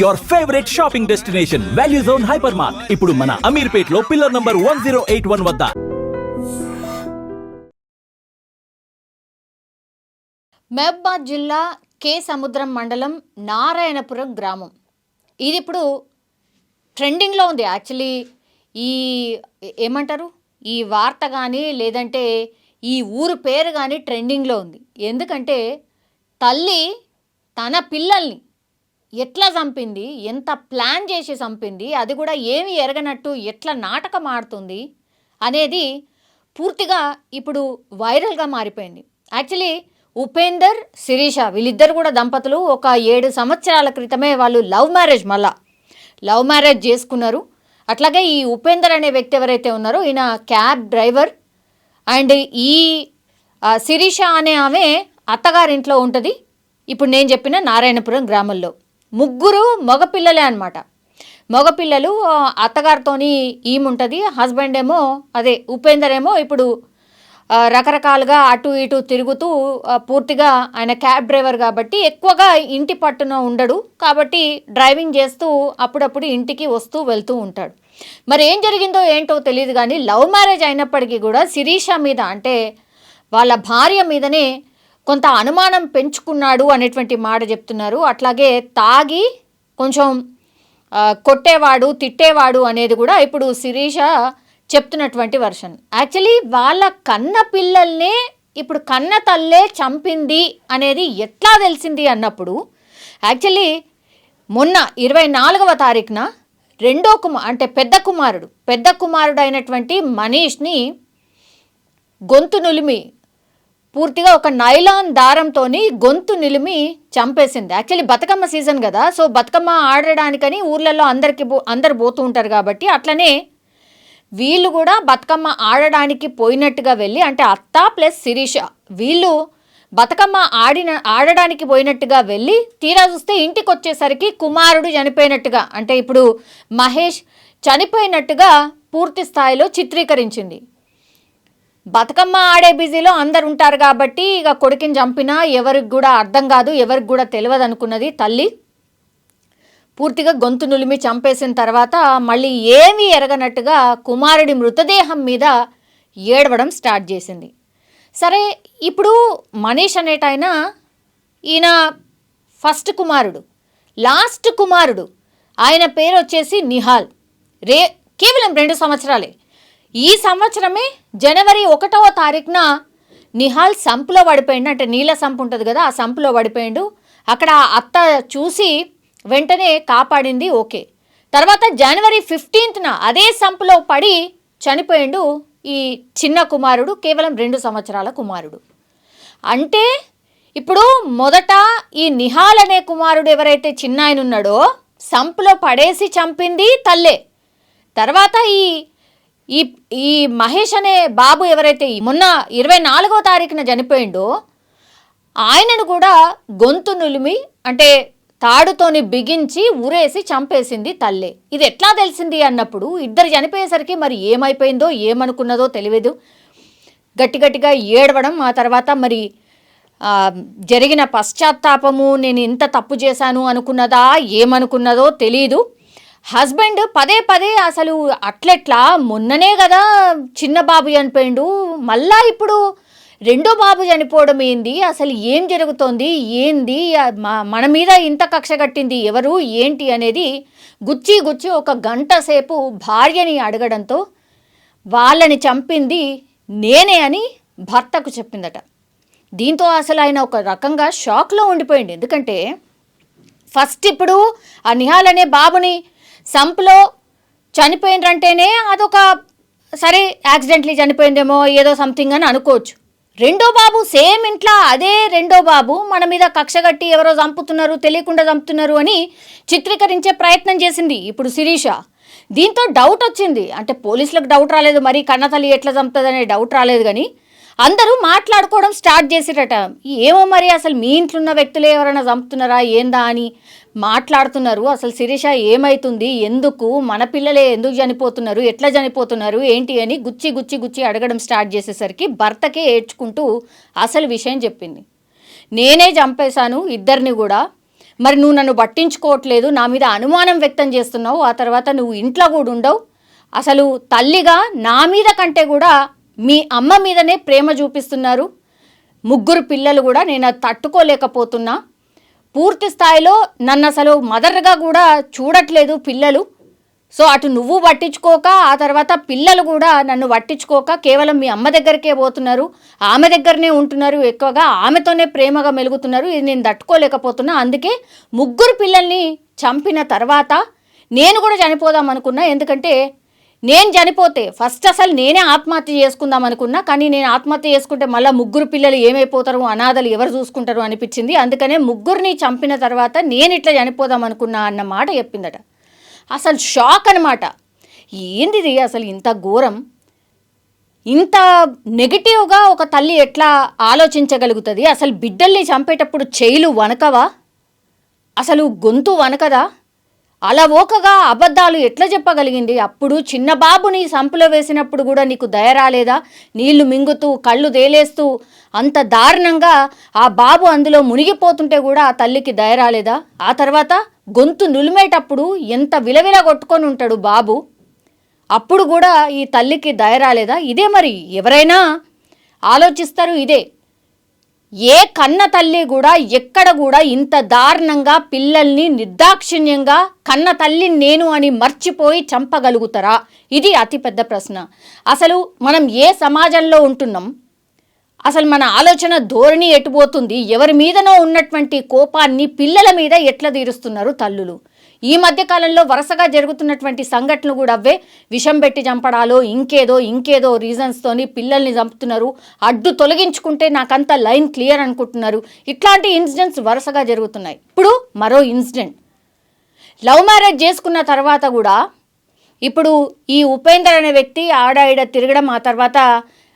Your favourite shopping destination value zone hyper mart ఇప్పుడు మన అమీర్పేట్లో pillar number one zero eight one వద్ద. మహబాద్ జిల్లా కే సముద్రం మండలం నారాయణపురం గ్రామం. ఇది ఇప్పుడు ట్రెండింగ్లో ఉంది. యాక్చువల్లీ ఈ ఏమంటారు? ఈ వార్త కానీ లేదంటే ఈ ఊరు పేరు కానీ ట్రెండింగ్లో ఉంది. ఎందుకంటే తల్లి తన పిల్లల్ని ఎట్లా చంపింది? ఎంత ప్లాన్ చేసి చంపింది? అది కూడా ఏమి ఎరగనట్టు ఎట్లా నాటకం ఆడుతుంది? అనేది పూర్తిగా ఇప్పుడు వైరల్గా మారిపోయింది. యాక్చువల్లీ ఉపేందర్ శిరీష వీళ్ళిద్దరు కూడా దంపతులు ఒక ఏడు సంవత్సరాల క్రితమే వాళ్ళు లవ్ మ్యారేజ్ మళ్ళా. లవ్ మ్యారేజ్ చేసుకున్నారు. అట్లాగే ఈ ఉపేందర్ అనే వ్యక్తి ఎవరైతే ఉన్నారో ఈయన క్యాబ్ డ్రైవర్ అండ్ ఈ శిరీష అనే ఆమె అత్తగారింట్లో ఉంటుంది. ఇప్పుడు నేను చెప్పిన నారాయణపురం గ్రామంలో. ముగ్గురు మగపిల్లలే అనమాట మగపిల్లలు అత్తగారితోని ఈముంటుంది. హస్బెండ్ ఏమో అదే ఉపేందర్ ఏమో ఇప్పుడు రకరకాలుగా అటు ఇటు తిరుగుతూ పూర్తిగా ఆయన క్యాబ్ డ్రైవర్ కాబట్టి ఎక్కువగా ఇంటి పట్టున ఉండడు. కాబట్టి డ్రైవింగ్ చేస్తూ అప్పుడప్పుడు ఇంటికి వస్తూ వెళ్తూ ఉంటాడు. మరి ఏం జరిగిందో ఏంటో తెలియదు కానీ లవ్ మ్యారేజ్ అయినప్పటికీ కూడా శిరీష మీద అంటే వాళ్ళ భార్య మీదనే కొంత అనుమానం పెంచుకున్నాడు అనేటువంటి మాట చెప్తున్నారు. అట్లాగే తాగి కొంచెం కొట్టేవాడు తిట్టేవాడు అనేది కూడా ఇప్పుడు శిరీష చెప్తున్నటువంటి వర్షన్ యాక్చువల్లీ వాళ్ళ కన్న పిల్లల్నే ఇప్పుడు కన్న తల్లే చంపింది అనేది ఎట్లా తెలిసింది అన్నప్పుడు యాక్చువల్లీ మొన్న ఇరవై నాలుగవ తారీఖున రెండో కుమార్ అంటే పెద్ద కుమారుడు పెద్ద కుమారుడు అయినటువంటి మనీష్ని గొంతు నులిమి పూర్తిగా ఒక నైలాన్ దారంతోని గొంతు నిలిమి చంపేసింది. యాక్చువల్లీ బతుకమ్మ సీజన్ కదా సో బతుకమ్మ ఆడడానికని ఊర్లలో అందరికి పో- అందరు పోతూ ఉంటారు కాబట్టి అట్లనే వీళ్ళు కూడా బతుకమ్మ ఆడడానికి పోయినట్టుగా వెళ్ళి అంటే అత్త ప్లస్ శిరీష వీళ్ళు బతుకమ్మ ఆడిన ఆడడానికి పోయినట్టుగా వెళ్ళి తీరా చూస్తే ఇంటికి వచ్చేసరికి కుమారుడు చనిపోయినట్టుగా అంటే ఇప్పుడు మహేష్ చనిపోయినట్టుగా పూర్తి స్థాయిలో చిత్రీకరించింది. బతుకమ్మ ఆడే బిజీలో అందరు ఉంటారు కాబట్టి ఇక కొడుకుని చంపినా ఎవరికి కూడా అర్థం కాదు ఎవరికి కూడా తెలియదు అనుకున్నది తల్లి. పూర్తిగా గొంతు నులిమి చంపేసిన తర్వాత మళ్ళీ ఏమీ ఎరగనట్టుగా కుమారుడి మృతదేహం మీద ఏడవడం స్టార్ట్ చేసింది. సరే ఇప్పుడు మనీష్ అనేటైన ఈయన ఫస్ట్ కుమారుడు లాస్ట్ కుమారుడు. ఆయన పేరు వచ్చేసి నిహాల్. రే కేవలం రెండు సంవత్సరాలే. ఈ సంవత్సరమే జనవరి ఒకటవ తారీఖున నిహాల్ సంపులో పడిపోయిండు. అంటే నీళ్ళ సంపు ఉంటుంది కదా ఆ సంపులో పడిపోయిండు. అక్కడ అత్త చూసి వెంటనే కాపాడింది ఓకే. తర్వాత జనవరి ఫిఫ్టీన్త్న అదే సంపులో పడి చనిపోయిండు ఈ చిన్న కుమారుడు కేవలం రెండు సంవత్సరాల కుమారుడు. అంటే ఇప్పుడు మొదట ఈ నిహాల్ అనే కుమారుడు ఎవరైతే చిన్న ఆయన ఉన్నాడో సంపులో పడేసి చంపింది తల్లే. తర్వాత ఈ ఈ ఈ మహేష్ అనే బాబు ఎవరైతే మొన్న ఇరవై నాలుగో తారీఖున చనిపోయిండో ఆయనను కూడా గొంతు నులిమి అంటే తాడుతోని బిగించి ఉరేసి చంపేసింది తల్లే. ఇది ఎట్లా తెలిసింది అన్నప్పుడు ఇద్దరు చనిపోయేసరికి మరి ఏమైపోయిందో ఏమనుకున్నదో తెలియదు. గట్టి గట్టిగా ఏడవడం ఆ తర్వాత మరి జరిగిన పశ్చాత్తాపము నేను ఇంత తప్పు చేశాను అనుకున్నదా ఏమనుకున్నదో తెలియదు హస్బెండ్ పదే పదే అసలు అట్లెట్లా మొన్ననే కదా చిన్న బాబు చనిపోయిండు మళ్ళా ఇప్పుడు రెండో బాబు చనిపోవడం ఏంది? అసలు ఏం జరుగుతోంది? ఏంది? మన మీద ఇంత కక్ష కట్టింది ఎవరు? ఏంటి అనేది గుచ్చి గుచ్చి ఒక గంట సేపు భార్యని అడగడంతో వాళ్ళని చంపింది నేనే అని భర్తకు చెప్పిందట. దీంతో అసలు ఆయన ఒక రకంగా షాక్లో ఉండిపోయింది ఎందుకంటే ఫస్ట్ ఇప్పుడు ఆ నిహాల్ అనే బాబుని సంపులో చనిపోయినరంటేనే అదొక సరే యాక్సిడెంట్లీ చనిపోయిందేమో ఏదో సంథింగ్ అని అనుకోవచ్చు. రెండో బాబు సేమ్ ఇంట్లో అదే రెండో బాబు మన మీద కక్ష కట్టి ఎవరో చంపుతున్నారు తెలియకుండా చంపుతున్నారు అని చిత్రీకరించే ప్రయత్నం చేసింది ఇప్పుడు శిరీష. దీంతో డౌట్ వచ్చింది. అంటే పోలీసులకు డౌట్ రాలేదు మరి కన్నతల్లి ఎట్లా చంపుతుందనే డౌట్ రాలేదు కానీ అందరూ మాట్లాడుకోవడం స్టార్ట్ చేసేటట. ఏమో మరి అసలు మీ ఇంట్లో ఉన్న వ్యక్తులు ఎవరైనా చంపుతున్నారా? ఏందా అని మాట్లాడుతున్నారు. అసలు శిరీష ఏమైతుంది? ఎందుకు? మన పిల్లలే ఎందుకు చనిపోతున్నారు? ఎట్లా చనిపోతున్నారు? ఏంటి అని గుచ్చి గుచ్చి గుచ్చి అడగడం స్టార్ట్ చేసేసరికి భర్తకే ఏడ్చుకుంటూ అసలు విషయం చెప్పింది. నేనే చంపేశాను ఇద్దరిని కూడా. మరి నువ్వు నన్ను పట్టించుకోవట్లేదు. నా మీద అనుమానం వ్యక్తం చేస్తున్నావు. ఆ తర్వాత నువ్వు ఇంట్లో కూడా ఉండవు. అసలు తల్లిగా నా మీద కంటే కూడా మీ అమ్మ మీదనే ప్రేమ చూపిస్తున్నారు. ముగ్గురు పిల్లలు కూడా నేను తట్టుకోలేకపోతున్నా. పూర్తి స్థాయిలో నన్ను అసలు మదర్గా కూడా చూడట్లేదు పిల్లలు. సో అటు నువ్వు పట్టించుకోక ఆ తర్వాత పిల్లలు కూడా నన్ను పట్టించుకోక కేవలం మీ అమ్మ దగ్గరికే పోతున్నారు. ఆమె దగ్గరనే ఉంటున్నారు ఎక్కువగా. ఆమెతోనే ప్రేమగా మెలుగుతున్నారు. ఇది నేను తట్టుకోలేకపోతున్నా. అందుకే ముగ్గురు పిల్లల్ని చంపిన తర్వాత నేను కూడా చనిపోదాం అనుకున్నా. ఎందుకంటే నేను చనిపోతే ఫస్ట్ అసలు నేనే ఆత్మహత్య చేసుకుందాం అనుకున్నా కానీ నేను ఆత్మహత్య చేసుకుంటే మళ్ళీ ముగ్గురు పిల్లలు ఏమైపోతారు అనాథలు ఎవరు చూసుకుంటారు అనిపించింది. అందుకనే ముగ్గురిని చంపిన తర్వాత నేను ఇట్లా చనిపోదాం అనుకున్నా అన్న మాట చెప్పిందట. అసలు షాక్ అనమాట ఏందిది అసలు ఇంత ఘోరం? ఇంత నెగిటివ్గా ఒక తల్లి ఎట్లా ఆలోచించగలుగుతుంది? అసలు బిడ్డల్ని చంపేటప్పుడు చేయిలు వనకవా అసలు గొంతు వనకదా అలవోకగా అబద్ధాలు ఎట్లా చెప్పగలిగింది? అప్పుడు చిన్న బాబుని సంపులో వేసినప్పుడు కూడా నీకు దయ రాలేదా? నీళ్ళు మింగుతూ కళ్ళు దేలేస్తూ అంత దారుణంగా ఆ బాబు అందులో మునిగిపోతుంటే కూడా ఆ తల్లికి దయ రాలేదా? ఆ తర్వాత గొంతు నులిమేటప్పుడు ఎంత విలవిల కొట్టుకొని ఉంటాడు బాబు? అప్పుడు కూడా ఈ తల్లికి దయ రాలేదా? ఇదే మరి ఎవరైనా ఆలోచిస్తారు ఇదే. ఏ కన్న తల్లి కూడా ఎక్కడ కూడా ఇంత దారుణంగా పిల్లల్ని నిర్దాక్షిణ్యంగా కన్న తల్లి నేను అని మర్చిపోయి చంపగలుగుతారా? ఇది అతిపెద్ద ప్రశ్న. అసలు మనం ఏ సమాజంలో ఉంటున్నాం? అసలు మన ఆలోచన ధోరణి ఎటుపోతుంది? ఎవరి మీదనో ఉన్నటువంటి కోపాన్ని పిల్లల మీద ఎట్లా తీరుస్తున్నారు తల్లులు? ఈ మధ్య కాలంలో వరుసగా జరుగుతున్నటువంటి సంఘటనలు కూడా అవే. విషం పెట్టి చంపడాలో ఇంకేదో ఇంకేదో రీజన్స్తోని పిల్లల్ని చంపుతున్నారు. అడ్డు తొలగించుకుంటే నాకంత లైన్ క్లియర్ అనుకుంటున్నారు. ఇట్లాంటి ఇన్సిడెంట్స్ వరుసగా జరుగుతున్నాయి. ఇప్పుడు మరో ఇన్సిడెంట్. లవ్ మ్యారేజ్ చేసుకున్న తర్వాత కూడా ఇప్పుడు ఈ ఉపేందర్ అనే వ్యక్తి ఆడ ఈడ తిరగడం ఆ తర్వాత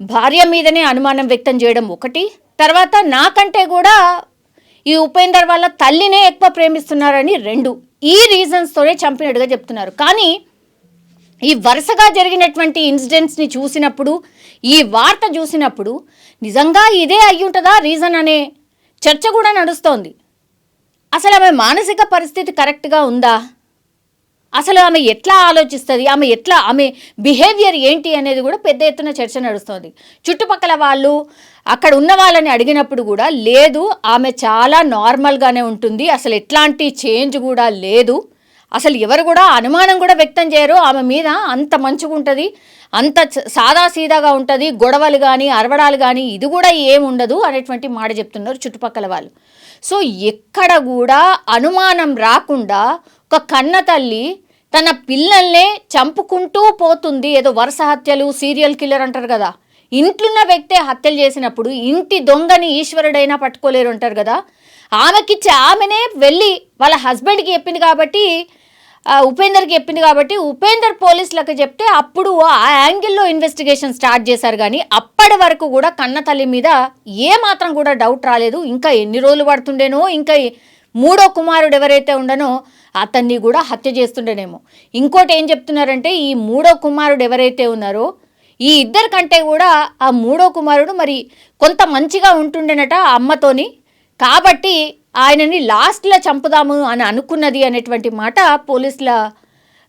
భార్య మీదనే అనుమానం వ్యక్తం చేయడం ఒకటి. తర్వాత నాకంటే కూడా ఈ ఉపేందర్ వాళ్ళ తల్లినే ఎక్కువ ప్రేమిస్తున్నారని రెండు ఈ రీజన్స్తోనే చంపినట్టుగా చెప్తున్నారు. కానీ ఈ వరుసగా జరిగినటువంటి ఇన్సిడెంట్స్ని చూసినప్పుడు ఈ వార్త చూసినప్పుడు నిజంగా ఇదే అయ్యుంటుందా రీజన్ అనే చర్చ కూడా నడుస్తోంది. అసలు ఆమె మానసిక పరిస్థితి కరెక్ట్గా ఉందా? అసలు ఆమె ఎట్లా ఆలోచిస్తుంది? ఆమె ఎట్లా ఆమె బిహేవియర్ ఏంటి అనేది కూడా పెద్ద ఎత్తున చర్చ నడుస్తుంది. చుట్టుపక్కల వాళ్ళు అక్కడ ఉన్న వాళ్ళని అడిగినప్పుడు కూడా లేదు ఆమె చాలా నార్మల్గానే ఉంటుంది అసలు ఎట్లాంటి చేంజ్ కూడా లేదు. అసలు ఎవరు కూడా అనుమానం కూడా వ్యక్తం చేయరు. ఆమె మీద అంత మంచిగా ఉంటుంది అంత సాదాసీదాగా ఉంటుంది గొడవలు కానీ అరవడాలు కానీ ఇది కూడా ఏముండదు ఉండదు అనేటువంటి మాట చెప్తున్నారు చుట్టుపక్కల వాళ్ళు. సో ఎక్కడ కూడా అనుమానం రాకుండా ఒక కన్న తల్లి తన పిల్లల్నే చంపుకుంటూ పోతుంది. ఏదో వరుస హత్యలు సీరియల్ కిల్లర్ అంటారు కదా. ఇంట్లున్న వ్యక్తే హత్యలు చేసినప్పుడు ఇంటి దొంగని ఈశ్వరుడైనా పట్టుకోలేరు అంటారు కదా. ఆమెకిచ్చే ఆమెనే వెళ్ళి వాళ్ళ హస్బెండ్కి చెప్పింది కాబట్టి ఉపేందర్కి చెప్పింది కాబట్టి ఉపేందర్ పోలీసులకు చెప్తే అప్పుడు ఆ యాంగిల్లో ఇన్వెస్టిగేషన్ స్టార్ట్ చేశారు కానీ అప్పటి వరకు కూడా కన్న తల్లి మీద ఏ మాత్రం కూడా డౌట్ రాలేదు. ఇంకా ఎన్ని రోజులు పడుతుండేనో ఇంకా మూడో కుమారుడు ఎవరైతే ఉండనో అతన్ని కూడా హత్య చేస్తుండేనేమో. ఇంకోటి ఏం చెప్తున్నారంటే ఈ మూడో కుమారుడు ఎవరైతే ఉన్నారో ఈ ఇద్దరి కంటే కూడా ఆ మూడో కుమారుడు మరి కొంత మంచిగా ఉంటుండేనట ఆ అమ్మతోని. కాబట్టి ఆయనని లాస్ట్లో చంపుదాము అని అనుకున్నది అనేటువంటి మాట పోలీసుల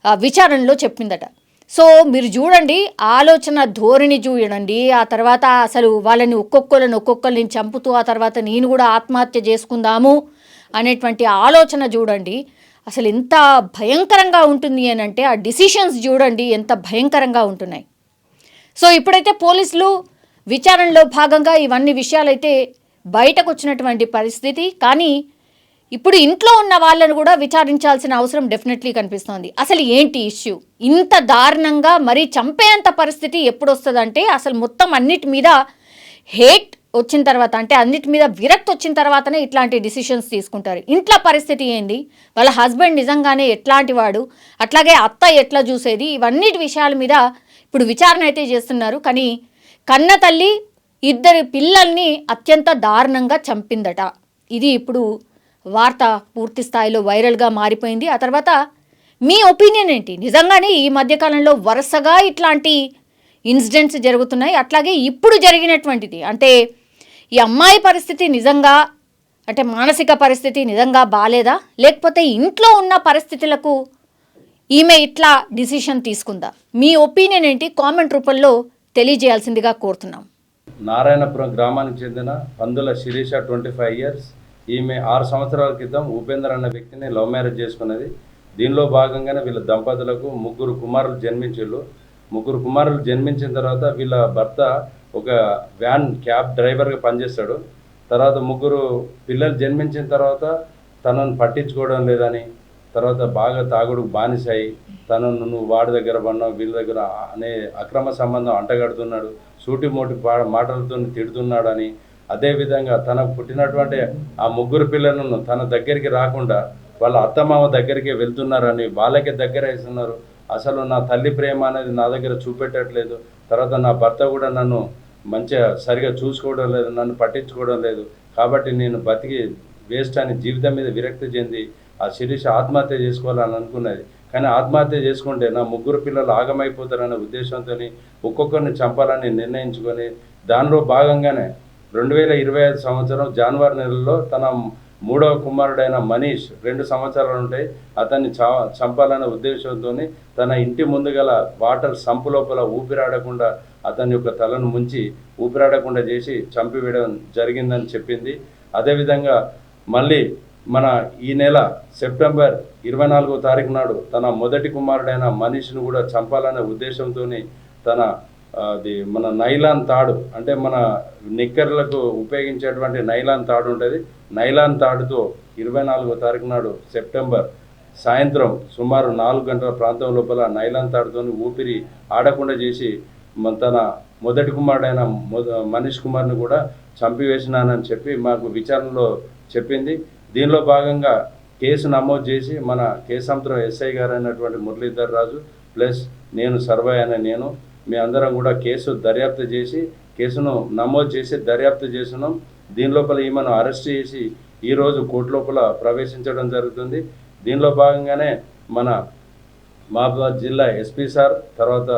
విచారణలో చెప్పిందట. సో మీరు చూడండి ఆలోచన ధోరణి చూడండి ఆ తర్వాత అసలు వాళ్ళని ఒక్కొక్కరిని ఒక్కొక్కరిని చంపుతూ ఆ తర్వాత నేను కూడా ఆత్మహత్య చేసుకుందాము అనేటువంటి ఆలోచన చూడండి. అసలు ఎంత భయంకరంగా ఉంటుంది అని అంటే ఆ డిసిషన్స్ చూడండి ఎంత భయంకరంగా ఉంటున్నాయి. సో ఇప్పుడైతే పోలీసులు విచారణలో భాగంగా ఇవన్నీ విషయాలైతే బయటకు వచ్చినటువంటి పరిస్థితి. కానీ ఇప్పుడు ఇంట్లో ఉన్న వాళ్ళను కూడా విచారించాల్సిన అవసరం డెఫినెట్లీ కనిపిస్తోంది. అసలు ఏంటి ఇష్యూ? ఇంత దారుణంగా మరీ చంపేంత పరిస్థితి ఎప్పుడు వస్తుందంటే అసలు మొత్తం అన్నిటి మీద హేట్ వచ్చిన తర్వాత అంటే అన్నిటి మీద విరక్తి వచ్చిన తర్వాతనే ఇట్లాంటి డిసిషన్స్ తీసుకుంటారు. ఇంట్లో పరిస్థితి ఏంది? వాళ్ళ హస్బెండ్ నిజంగానే ఎట్లాంటి వాడు? అట్లాగే అత్త ఎట్లా చూసేది? ఇవన్నిటి విషయాల మీద ఇప్పుడు విచారణ అయితే చేస్తున్నారు కానీ కన్న తల్లి ఇద్దరు పిల్లల్ని అత్యంత దారుణంగా చంపిందట. ఇది ఇప్పుడు వార్త పూర్తి స్థాయిలో వైరల్గా మారిపోయింది. ఆ తర్వాత మీ ఒపీనియన్ ఏంటి? నిజంగానే ఈ మధ్యకాలంలో వరుసగా ఇట్లాంటి ఇన్సిడెంట్స్ జరుగుతున్నాయి. అట్లాగే ఇప్పుడు జరిగినటువంటిది అంటే ఈ అమ్మాయి పరిస్థితి నిజంగా అంటే మానసిక పరిస్థితి నిజంగా బాగాలేదా లేకపోతే ఇంట్లో ఉన్న పరిస్థితులకు ఈమె ఇట్లా డిసిషన్ తీసుకుందా? మీ ఒపీనియన్ ఏంటి? కామెంట్ రూపంలో తెలియజేయాల్సిందిగా కోరుతున్నాం. నారాయణపురం గ్రామానికి చెందిన పందుల శిరీష ట్వంటీ ఫైవ్ ఇయర్స్. ఈమె ఆరు సంవత్సరాల క్రితం ఉపేందర్ అన్న వ్యక్తిని లవ్ మ్యారేజ్ చేసుకున్నది. దీనిలో భాగంగానే వీళ్ళ దంపతులకు ముగ్గురు కుమారులు జన్మించిళ్ళు. ముగ్గురు కుమారులు జన్మించిన తర్వాత వీళ్ళ భర్త ఒక వ్యాన్ క్యాబ్ డ్రైవర్గా పనిచేస్తాడు. తర్వాత ముగ్గురు పిల్లలు జన్మించిన తర్వాత తనను పట్టించుకోవడం లేదని తర్వాత బాగా తాగుడు బానిసాయి తను నువ్వు వాడి దగ్గర పడినావు వీళ్ళ దగ్గర అనే అక్రమ సంబంధం అంటగడుతున్నాడు సూటి మోటి పా- మాటలతో తిడుతున్నాడని అదేవిధంగా తనకు పుట్టినటువంటి ఆ ముగ్గురు పిల్లలను తన దగ్గరికి రాకుండా వాళ్ళ అత్తమామ దగ్గరికి వెళ్తున్నారని వాళ్ళకే దగ్గర వేస్తున్నారు అసలు నా తల్లి ప్రేమ అనేది నా దగ్గర చూపెట్టట్లేదు. తర్వాత నా భర్త కూడా నన్ను మంచిగా సరిగా చూసుకోవడం లేదు నన్ను పట్టించుకోవడం లేదు. కాబట్టి నేను బతికి వేస్ట్ అని జీవితం మీద విరక్తి చెంది ఆ శిరీష ఆత్మహత్య చేసుకోవాలని అనుకున్నది. కానీ ఆత్మహత్య చేసుకుంటే నా ముగ్గురు పిల్లలు ఆగమైపోతారనే ఉద్దేశంతో ఒక్కొక్కరిని చంపాలని నిర్ణయించుకొని దానిలో భాగంగానే రెండు వేల ఇరవై ఐదు సంవత్సరం జనవరి నెలలో తన మూడవ కుమారుడైన మనీష్ రెండు సంవత్సరాలు ఉంటాయి అతన్ని చంపాలనే ఉద్దేశంతో తన ఇంటి ముందు గల వాటర్ సంపు లోపల ఊపిరాడకుండా అతని యొక్క తలను ముంచి ఊపిరాడకుండా చేసి చంపివేయడం జరిగిందని చెప్పింది. అదేవిధంగా మళ్ళీ మన ఈ నెల సెప్టెంబర్ ఇరవై నాలుగో తారీఖు నాడు తన మొదటి కుమారుడైన మనీష్ను కూడా చంపాలనే ఉద్దేశంతో తన అది మన నైలాన్ తాడు అంటే మన నిక్కర్లకు ఉపయోగించేటువంటి నైలాన్ తాడు ఉంటుంది. నైలాన్ తాడుతో ఇరవై నాలుగో తారీఖు నాడు సెప్టెంబర్ సాయంత్రం సుమారు నాలుగు గంటల ప్రాంతం లోపల నైలాన్ తాడుతో ఊపిరి ఆడకుండా చేసి తన మొదటి కుమారుడైన మొద మనీష్ కుమార్ని కూడా చంపివేసినానని చెప్పి మాకు విచారణలో చెప్పింది. దీనిలో భాగంగా కేసు నమోదు చేసి మన కేసంతరం ఎస్ఐ గారు అయినటువంటి మురళీధర్ రాజు ప్లస్ నేను సర్వే అనే నేను మీ అందరం కూడా కేసు దర్యాప్తు చేసి కేసును నమోదు చేసి దర్యాప్తు చేసినాం దీని లోపల ఈమెను అరెస్ట్ చేసి ఈరోజు కోర్టు లోపల ప్రవేశించడం జరుగుతుంది. దీనిలో భాగంగానే మన మహబూబాద్ జిల్లా ఎస్పీ సార్ తర్వాత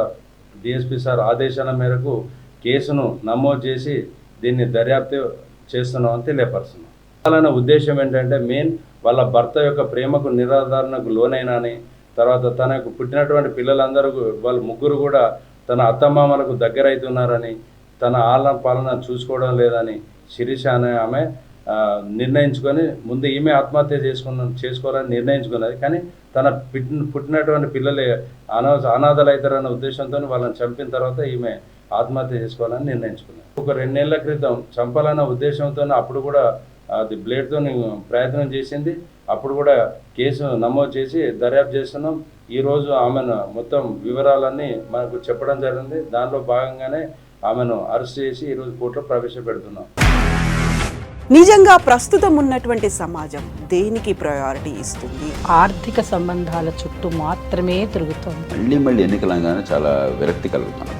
డిఎస్పీ సార్ ఆదేశాల మేరకు కేసును నమోదు చేసి దీన్ని దర్యాప్తు చేస్తున్నామని తెలియపరుస్తున్నాం. అలానే ఉద్దేశం ఏంటంటే మెయిన్ వాళ్ళ భర్త యొక్క ప్రేమకు నిరాధారణకు లోనైనాని తర్వాత తనకు పుట్టినటువంటి పిల్లలందరూ వాళ్ళ ముగ్గురు కూడా తన అత్తమామలకు దగ్గర అవుతున్నారని తన ఆలన పాలన చూసుకోవడం లేదని శిరీష అనే ఆమె నిర్ణయించుకొని ముందు ఈమె ఆత్మహత్య చేసుకున్న చేసుకోవాలని నిర్ణయించుకున్నది. కానీ తన పుట్టిన పుట్టినటువంటి పిల్లలే అనా అనాథలు అవుతారన్న ఉద్దేశంతో వాళ్ళని చంపిన తర్వాత ఈమె ఆత్మహత్య చేసుకోవాలని నిర్ణయించుకున్నాను ఒక రెండేళ్ళ క్రితం చంపాలన్న ఉద్దేశంతో అప్పుడు కూడా అది బ్లేడ్తో ప్రయత్నం చేసింది. అప్పుడు కూడా కేసు నమోదు చేసి దర్యాప్తు చేస్తున్నాం. ఈరోజు ఆమెను మొత్తం వివరాలన్నీ మనకు చెప్పడం జరిగింది. దానిలో భాగంగానే ఆమెను అరెస్ట్ చేసి ఈరోజు కోర్టులో ప్రవేశపెడుతున్నాం. నిజంగా ప్రస్తుతం ఉన్నటువంటి సమాజం దేనికి ప్రయారిటీ ఇస్తుంది? ఆర్థిక సంబంధాల చుట్టూ మాత్రమే తిరుగుతోంది. మళ్ళీ మళ్ళీ ఎన్నికలంగానే చాలా విరక్తి కలుగుతున్నాం